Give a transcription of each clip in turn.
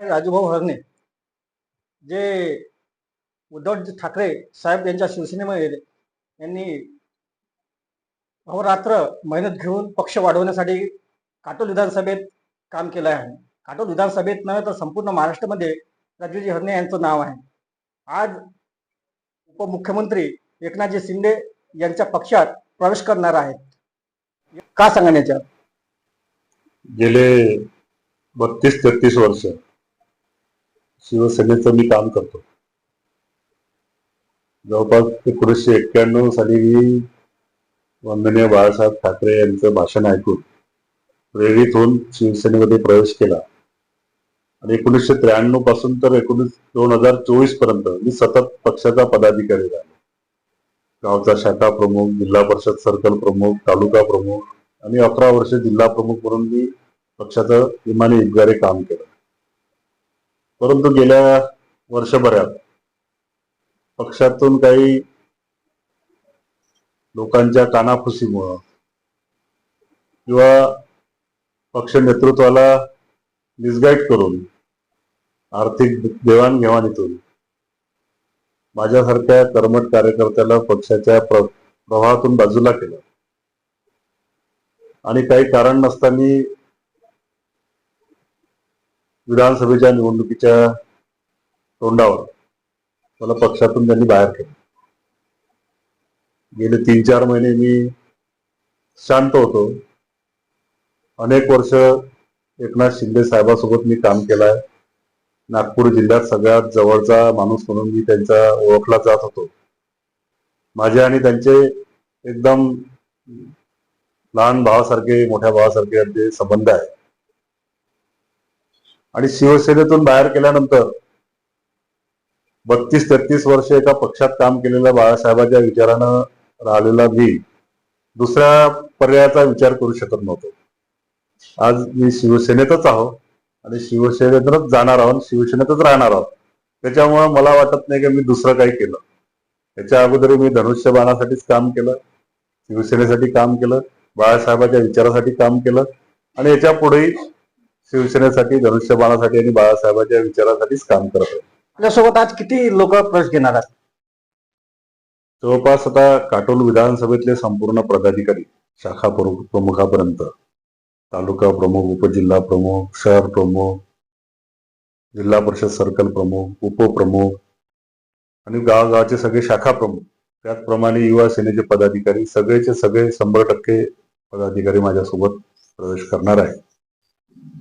राजूभाऊ हरणे जे उद्धव ठाकरे साहेब यांच्या शिवसेनेमध्ये यांनी अहोरात्र मेहनत घेऊन पक्ष वाढवण्यासाठी काटोल विधानसभेत काम केलं आहे. काटोल विधानसभेत नव्हे तर संपूर्ण महाराष्ट्रामध्ये राजूजी हरणे यांचं नाव आहे. आज उपमुख्यमंत्री एकनाथजी शिंदे यांच्या पक्षात प्रवेश करणार आहेत. का सांगण्याच्या याच्यात गेले बत्तीस तेहतीस वर्ष शिवसेनेचं मी काम करतो. जवळपास एकोणीसशे एक्क्याण्णव साली मी वंदनीय बाळासाहेब ठाकरे यांचं भाषण ऐकून प्रेरित होऊन शिवसेनेमध्ये प्रवेश केला. आणि एकोणीसशे त्र्याण्णवपासून तर एकोणीस दोन हजार चोवीसपर्यंत मी सतत पक्षाचा पदाधिकारी राहिलो. गावचा शाखा प्रमुख जिल्हा परिषद सर्कल प्रमुख तालुका प्रमुख आणि अकरा वर्ष जिल्हा प्रमुख म्हणून मी पक्षाचं इमानी इबगारे काम केलं. परंतु गेल्या वर्षभरात पक्षातून काही लोकांच्या कानाफुसीमुळं किंवा पक्ष नेतृत्वाला मिसगाईड करून आर्थिक देवाणघेवाणीतून माझ्यासारख्या कर्मट कार्यकर्त्याला पक्षाच्या प्र प्रवाहातून बाजूला केलं. आणि काही कारण नसताना विधानसभेच्या निवडणुकीच्या तोंडावर मला पक्षातून त्यांनी बाहेर केलं. गेले तीन चार महिने मी शांत होतो. अनेक वर्ष एकनाथ शिंदे साहेबासोबत मी काम केलंय. नागपूर जिल्ह्यात सगळ्यात जवळचा माणूस म्हणून मी त्यांचा ओळखला जात होतो. माझे आणि त्यांचे एकदम लहान भावासारखे मोठ्या भावासारखे संबंध आहे आणि शिवसेनेतून बाहेर केल्यानंतर बत्तीस तेहतीस वर्ष एका पक्षात काम केलेल्या बाळासाहेबांच्या विचारानं राहिलेला मी दुसऱ्या पर्यायाचा विचार करू शकत नव्हतो. आज मी शिवसेनेतच आहो आणि शिवसेनेतच जाणार आहोत शिवसेनेतच राहणार आहोत. त्याच्यामुळे मला वाटत नाही की मी दुसरं काही केलं. त्याच्या अगोदर मी धनुष्यबाणासाठीच काम केलं शिवसेनेसाठी काम केलं बाळासाहेबांच्या विचारासाठी काम केलं आणि याच्या पुढेही शिवसेनेसाठी धनुष्यबाणासाठी आणि बाळासाहेबांच्या विचारासाठीच काम करत आहे. आपल्यासोबत आज किती लोक प्रवेश घेणार आहेत? जवळपास आता काटोल विधानसभेतले संपूर्ण पदाधिकारी शाखा प्रमुख प्रमुखापर्यंत तालुका प्रमुख उपजिल्हा प्रमुख शहर प्रमुख जिल्हा परिषद सर्कल प्रमुख उपप्रमुख आणि गावागावाचे सगळे शाखा प्रमुख. त्याचप्रमाणे युवा सेनेचे पदाधिकारी सगळेचे सगळे शंभर टक्के पदाधिकारी माझ्यासोबत प्रवेश करणार आहे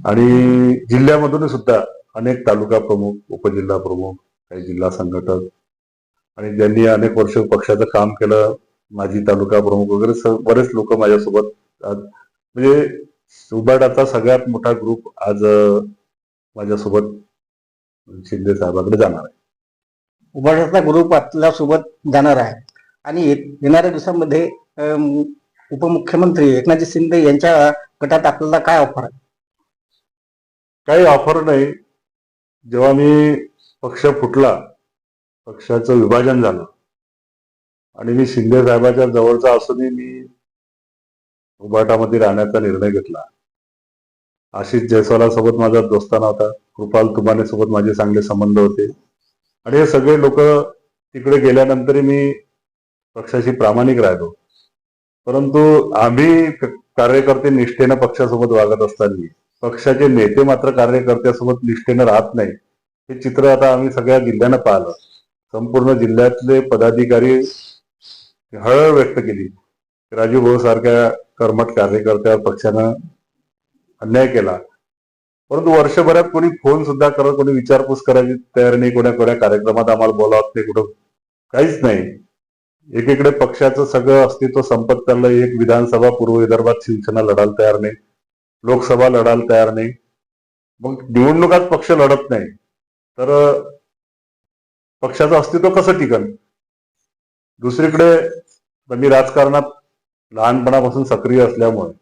आणि जिल्ह्यामधून सुद्धा अनेक तालुका प्रमुख उपजिल्हा प्रमुख काही जिल्हा संघटक आणि ज्यांनी अनेक वर्ष पक्षाचं काम केलं माजी तालुका प्रमुख वगैरे स- बरेच लोक माझ्यासोबत म्हणजे सुबाडाचा सगळ्यात मोठा ग्रुप आज माझ्यासोबत शिंदे साहेबाकडे जाणार आहे. उभारण्याचा ग्रुप आपल्यासोबत जाणार आहे. आणि येणाऱ्या दिवसांमध्ये उपमुख्यमंत्री एकनाथजी शिंदे यांच्या गटात आपल्याला काय ऑफर आहे? काही ऑफर नाही. जेव्हा मी पक्ष फुटला पक्षाचं विभाजन झालं. आणि मी शिंदे साहेबाच्या जवळचा असूनही मी उबाटामध्ये राहण्याचा निर्णय घेतला. आशिष जयस्वाला सोबत माझा दोस्ताना होता कृपाल तुमाने सोबत माझे चांगले संबंध होते. आणि हे सगळे लोक तिकडे गेल्यानंतरही मी पक्षाशी प्रामाणिक राहिलो. परंतु आम्ही कार्यकर्ते निष्ठेनं पक्षासोबत वागत असताना पक्षाचे नेते मात्र कार्यकर्त्यासोबत निष्ठेनं राहत नाही. हे चित्र आता आम्ही सगळ्या जिल्ह्यानं पाहिलं. संपूर्ण जिल्ह्यातले पदाधिकारी हळहळ व्यक्त केली. राजू भाऊ सारख्या कर्मठ कार्यकर्त्यावर पक्षानं अन्याय केला. परंतु वर्षभरात कोणी फोन सुद्धा करत कोणी विचारपूस करायची तयार नाही कोण्या कोण्या कार्यक्रमात आम्हाला बोलावत नाही कुठं काहीच नाही. एकीकडे पक्षाचं सगळं अस्तित्व संपत चाललं एक विधानसभा पूर्व विदर्भात शिवसेना लढायला तयार नाही. लोकसभा लढायला तयार नाही. मग निवडणुकात पक्ष लढत नाही. तर पक्षाचं अस्तित्व कसं टिकल? दुसरीकडे मी राजकारणात लहानपणापासून सक्रिय असल्यामुळे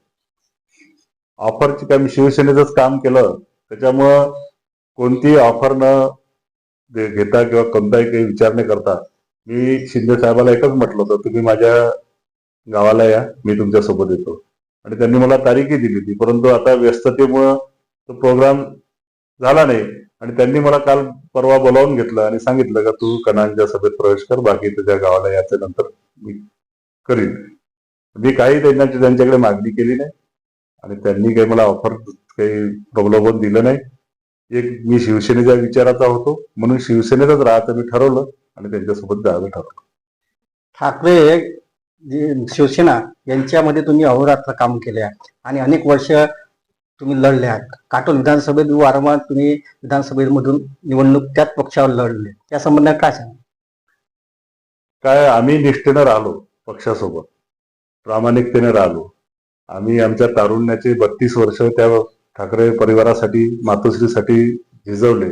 ऑफरची काय मी शिवसेनेचंच काम केलं त्याच्यामुळं कोणतीही ऑफर न घेता किंवा कोणताही काही विचार न करता मी शिंदे साहेबाला एकच म्हटलं होतं तुम्ही माझ्या गावाला या मी तुमच्यासोबत येतो. आणि त्यांनी मला तारीखही दिली होती. परंतु आता व्यस्ततेमुळं तो प्रोग्राम झाला नाही. आणि त्यांनी मला काल परवा बोलावून घेतलं आणि सांगितलं का तू कणांच्या सभेत प्रवेश कर बाकी तुझ्या गावाला याच्या नंतर मी करीन. मी काही त्यांच्या त्यांच्याकडे मागणी केली नाही. आणि त्यांनी काही मला ऑफर काही प्रलोभन दिलं नाही. एक मी शिवसेनेच्या विचाराचा होतो. म्हणून शिवसेनेतच राहतं मी ठरवलं आणि त्यांच्यासोबत जायला ठरवलं. ठाकरे शिवसेना यांच्यामध्ये तुम्ही अहोरात्र काम केले आहे. आणि अनेक वर्ष तुम्ही लढले आहात. काटोल विधानसभेत वारंवार तुम्ही विधानसभेमधून निवडणूक त्याच पक्षावर लढले. त्या संबंधात काय सांगा काय आम्ही निष्ठेनं राहिलो पक्षासोबत. प्रामाणिकतेने राहिलो. आम्ही आमच्या तारुण्याचे बत्तीस वर्ष त्या ठाकरे परिवारासाठी मातोश्रीसाठी झिजवले.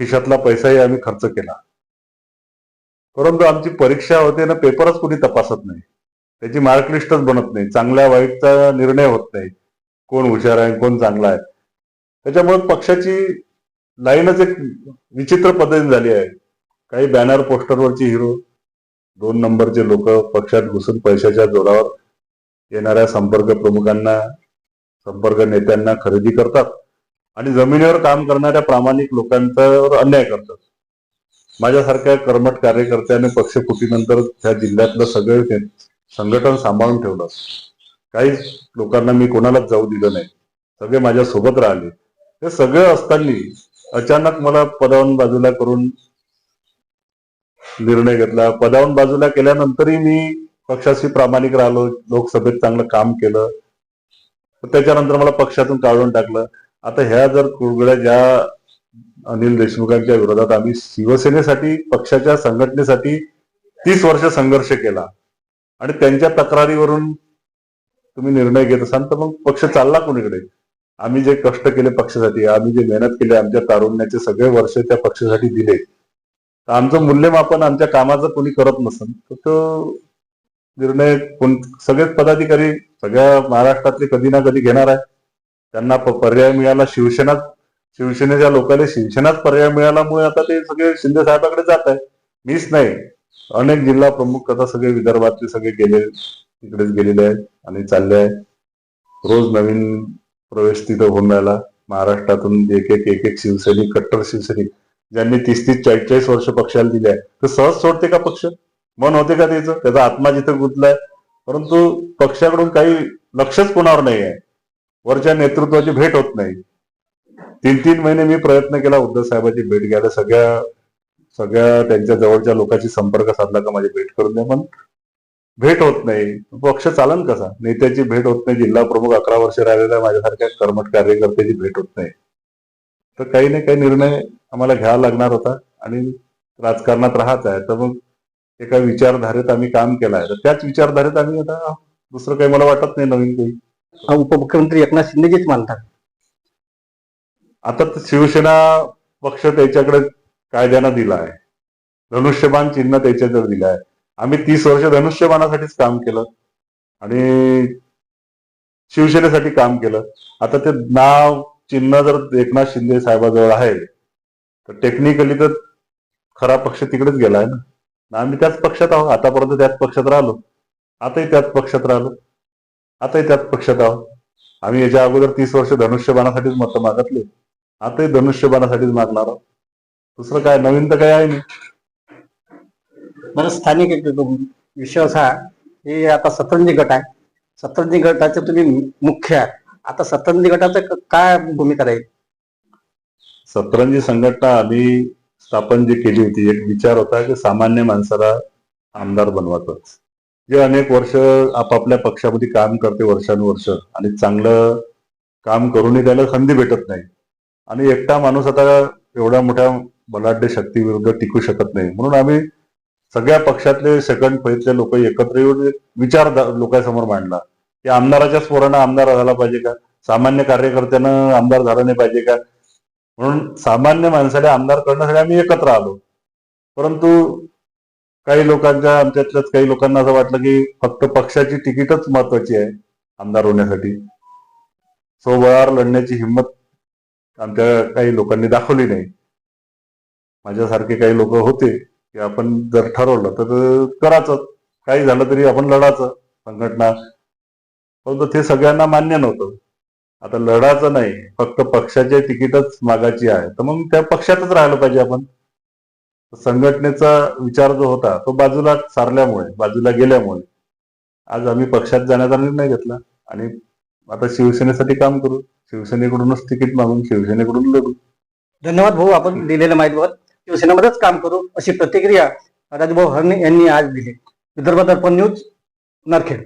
खिशातला पैसाही आम्ही खर्च केला. परंतु आमची परीक्षा होते ना पेपरच कुणी तपासत नाही. त्याची मार्कलिस्टच बनत नाही. चांगल्या वाईटचा निर्णय होत नाही. कोण हुशार आहे कोण चांगला आहे. त्याच्यामुळे पक्षाची लाईनच एक विचित्र पद्धतीने झाली आहे. काही बॅनर पोस्टरवरची हिरो दोन नंबरचे लोक पक्षात घुसून पैशाच्या जोरावर येणाऱ्या संपर्क प्रमुखांना संपर्क नेत्यांना खरेदी करतात. आणि जमिनीवर काम करणाऱ्या प्रामाणिक लोकांच्यावर अन्याय करतात. माझ्यासारख्या कर्मठ कार्यकर्त्याने पक्ष त्या जिल्ह्यातलं सगळं ते संघटन सांभाळून ठेवलं काही लोकांना मी कोणालाच जाऊ दिलं नाही. सगळे माझ्या सोबत राहिले. ते सगळे असताना अचानक मला पदावून बाजूला करून निर्णय घेतला. पदावून बाजूला केल्यानंतरही मी पक्षाशी प्रामाणिक राहिलो. लोकसभेत चांगलं काम केलं. त्याच्यानंतर मला पक्षातून काढून टाकलं. आता ह्या जर कुरगड्या ज्या अनिल देशमुखांच्या विरोधात आम्ही शिवसेनेसाठी पक्षाच्या संघटनेसाठी तीस वर्ष संघर्ष केला. आणि त्यांच्या तक्रारीवरून तुम्ही निर्णय घेत असाल तर मग पक्ष चालला कोणीकडे? आम्ही जे कष्ट केले पक्षासाठी आम्ही जे मेहनत केली आमच्या तारुण्याचे सगळे वर्ष त्या पक्षासाठी दिले. तर आमचं मूल्यमापन आमच्या कामाचं कोणी करत नसेल तर तो निर्णय कोण सगळेच पदाधिकारी सगळ्या महाराष्ट्रातले कधी ना कधी घेणार आहे. त्यांना पर्याय मिळाला शिवसेना शिवसेनेच्या लोकांना शिवसेनाच पर्याय मिळाल्यामुळे आता ते सगळे शिंदे साहेबाकडे जात आहे मीच नाही. अनेक जिल्हा प्रमुख आता सगळे विदर्भातले सगळे गेले तिकडेच गेलेले आहेत आणि चालले आहेत. रोज नवीन प्रवेश तिथं होऊन राहिला. महाराष्ट्रातून एक एक एक एक शिवसैनिक कट्टर शिवसैनिक ज्यांनी तीस तीस चाळीस चाळीस वर्ष पक्षाला दिले आहे तर सहज सोडते का पक्ष? मन होते का त्याचं? त्याचा आत्मा जिथं गुंतलाय. परंतु पक्षाकडून काही लक्षच कोणावर नाही आहे वरच्या नेतृत्वाची भेट होत नाही. तीन तीन महिने मी प्रयत्न केला उद्धव साहेबांची भेट घ्यायला. सगळ्या सगळ्या त्यांच्या जवळच्या लोकांशी संपर्क साधला का माझी भेट करून द्या पण भेट होत नाही. पक्ष चालन कसा? नेत्याची भेट होत नाही. जिल्हा प्रमुख अकरा वर्ष राहिलेल्या माझ्यासारख्या कर्मठ कार्यकर्त्याची भेट होत नाही. तर काही ना काही निर्णय आम्हाला घ्यावा लागणार होता. आणि राजकारणात राहत आहे. तर मग एका विचारधारेत आम्ही काम केलं आहे. तर त्याच विचारधारेत आम्ही आता दुसरं काही मला वाटत नाही नवीन काही. हा उपमुख्यमंत्री एकनाथ शिंदेजीच मानतात. आता शिवसेना पक्ष त्याच्याकडे कायद्यानं दिला आहे धनुष्यबाण चिन्ह त्याच्याकडे दिलं आहे आम्ही तीस वर्ष धनुष्यबाणासाठीच काम केलं. आणि शिवसेनेसाठी काम केलं. आता ते नाव चिन्ह जर एकनाथ शिंदे साहेबाजवळ आहे तर टेक्निकली तर खरा पक्ष तिकडेच गेलाय ना आम्ही त्याच पक्षात आहोत. आतापर्यंत त्याच पक्षात राहिलो. आताही त्याच पक्षात राहिलो. आताही त्याच पक्षात आहोत. आम्ही याच्या अगोदर तीस वर्ष धनुष्यबाणासाठीच मतं मागतले. आताही धनुष्यबाणासाठीच मागणार आहोत. दुसरं काय? नवीन तर काय आहे नाही. बरं स्थानिक एक विषय असा हे आता सतरंजी गट आहे. सतरंजी गटाचे तुम्ही मुख्य आहे आता सतरंजी गटाचं काय भूमिका राहील? सतरंजी संघटना आम्ही स्थापन जी केली होती एक विचार होता की सामान्य माणसाला आमदार बनवायचं जे अनेक वर्ष आपापल्या पक्षामध्ये काम करते वर्षानुवर्ष आणि चांगलं काम करूनही त्याला संधी भेटत नाही. आणि एकटा माणूस आता एवढ्या मोठ्या बलाढ्य शक्तीविरुद्ध टिकू शकत नाही. म्हणून आम्ही सगळ्या पक्षातले सेकंड फेजचे लोक एकत्र येऊन विचार लोकांसमोर मांडला. की आमदाराच्या पोरानं आमदार झाला पाहिजे का? सामान्य कार्यकर्त्यानं आमदार झाला नाही पाहिजे का? म्हणून सामान्य माणसाला आमदार करण्यासाठी आम्ही एकत्र आलो. परंतु काही लोकांच्या आमच्यातल्याच काही लोकांना असं वाटलं की फक्त पक्षाची तिकीटच महत्वाची आहे आमदार होण्यासाठी. सोबळावर लढण्याची हिंमत आमच्या काही लोकांनी दाखवली नाही. माझ्यासारखे काही लोक होते की आपण जर ठरवलं तर करायचं. काही झालं तरी आपण लढायचं संघटना. परंतु ते सगळ्यांना मान्य नव्हतं. आता लढायचं नाही. फक्त पक्षाचे तिकीटच मागाची आहे. तर मग त्या पक्षातच राहिलं पाहिजे आपण. संघटनेचा विचार जो होता तो बाजूला सारल्यामुळे बाजूला गेल्यामुळे आज आम्ही पक्षात जाण्याचा निर्णय घेतला. आणि आता शिवसेनेसाठी काम करू. शिवसेनेकडूनच तिकीट मागून शिवसेनेकडून लढू. धन्यवाद भाऊ आपण दिलेल्या माहितीवर. शिवसेनेमध्येच काम करू अशी प्रतिक्रिया राजभाऊ हरणे यांनी आज दिली. विदर्भ दर्पण न्यूज नरखेड.